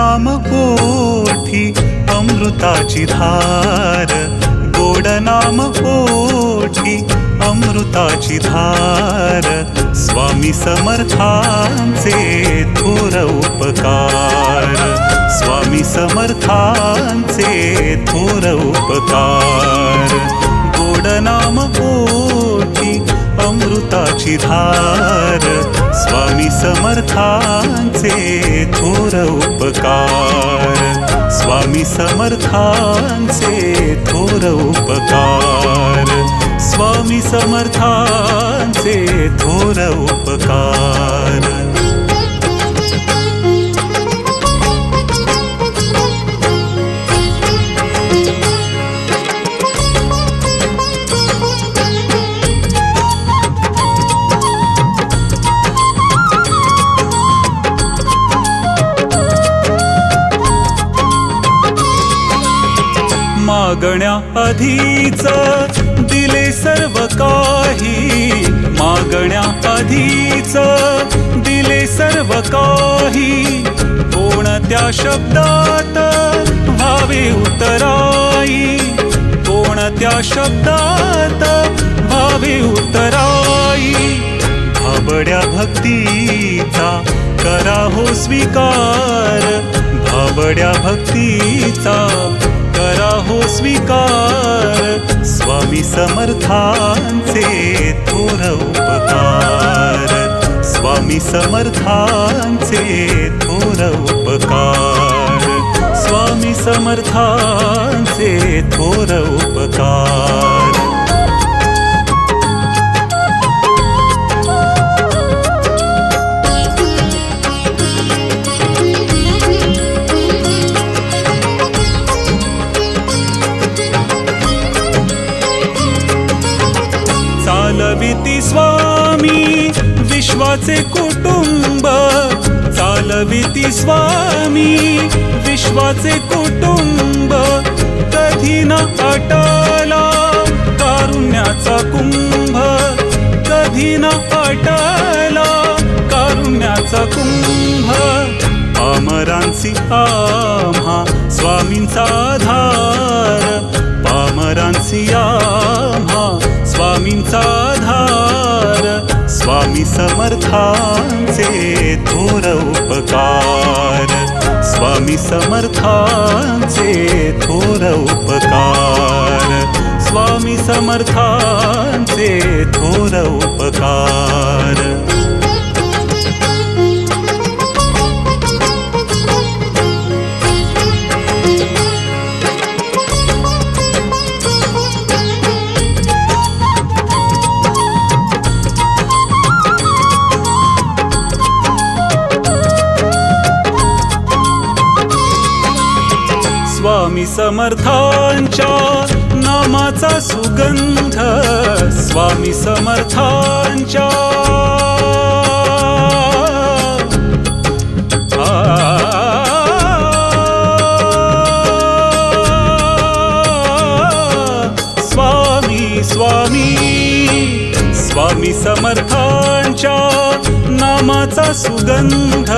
नाम ओठी अमृताची धार. गोड नाम ओठी अमृताची धार. स्वामी समर्थांचे थोर उपकार. स्वामी समर्थांचे थोर उपकार. गोड नाम ओठी अमृताची धार. समर्थांचे थोर उपकार. स्वामी समर्थांचे थोर उपकार. स्वामी समर्थांचे थोर उपकार. मागण्या आधीच दिले सर्व काही. मागण्या आधीच दिले सर्व काही. कोणत्या शब्दात भावे उतराई कोणत्या शब्दात भावे उतराई भाबड्या भक्तीचा करा हो स्वीकार. भाबड्या भक्तीचा हो स्वीकार स्वामी समर्थांचे थोर उपकार. स्वामी समर्थांचे थोर उपकार. स्वामी समर्थांचे विश्वाचे कुटुंब चालविती स्वामी. विश्वाचे कुटुंब कधी न अटला कारुण्याचा कुंभ. कधी न अटला कारुण्याचा कुंभ. पामरांची आम्हा स्वामींचा आधार. पामरांची आम्हा स्वामींचा आधार. समर्थांचे थोर उपकार. स्वामी समर्थांचे थोर उपकार. स्वामी समर्थांचे थोर उपकार. स्वामी समर्थांच्या नामाचा सुगंध. स्वामी समर्थांच्या. स्वामी स्वामी. स्वामी समर्थांच्या नामाचा सुगंध.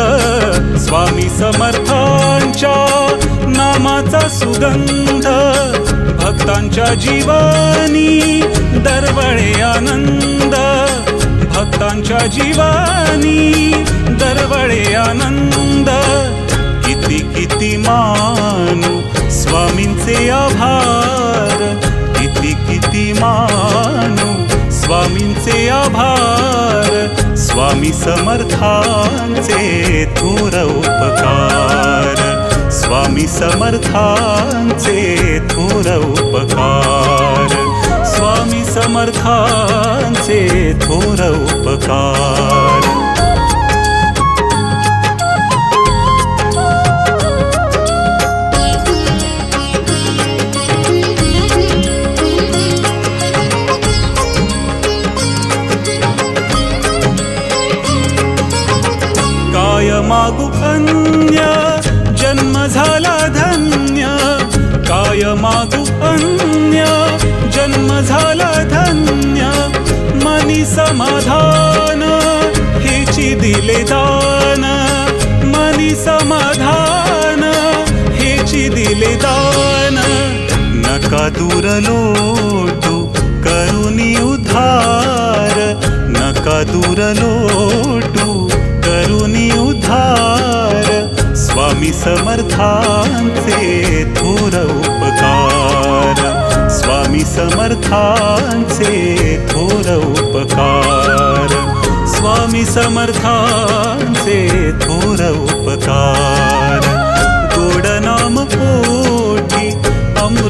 स्वामी समर्थांच्या नामाचा सुगंध भक्तांच्या जीवानी दरवळे आनंद भक्तांच्या जीवानी दरवळे आनंद. किती किती मानू स्वामींचे आभार किती किती मानू स्वामींचे आभार स्वामी समर्थांचे थोर उपकार. स्वामी समर्थांचे थोर उपकार. स्वामी समर्थांचे थोर उपकार. काय मागू दूर लोटू करुणी उधार नका दूर लोटू करुणी उधार स्वामी समर्थांचे थोर उपकार। स्वामी समर्थांचे थोर उपकार। स्वामी समर्थांचे थोर उपकार।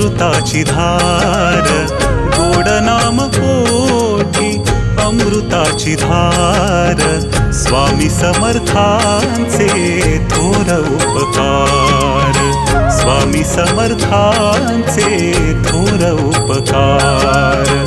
अमृताची धार. गोड नाम पोटी अमृताची धार. स्वामी समर्थांचे थोर उपकार. स्वामी समर्थांचे थोर उपकार.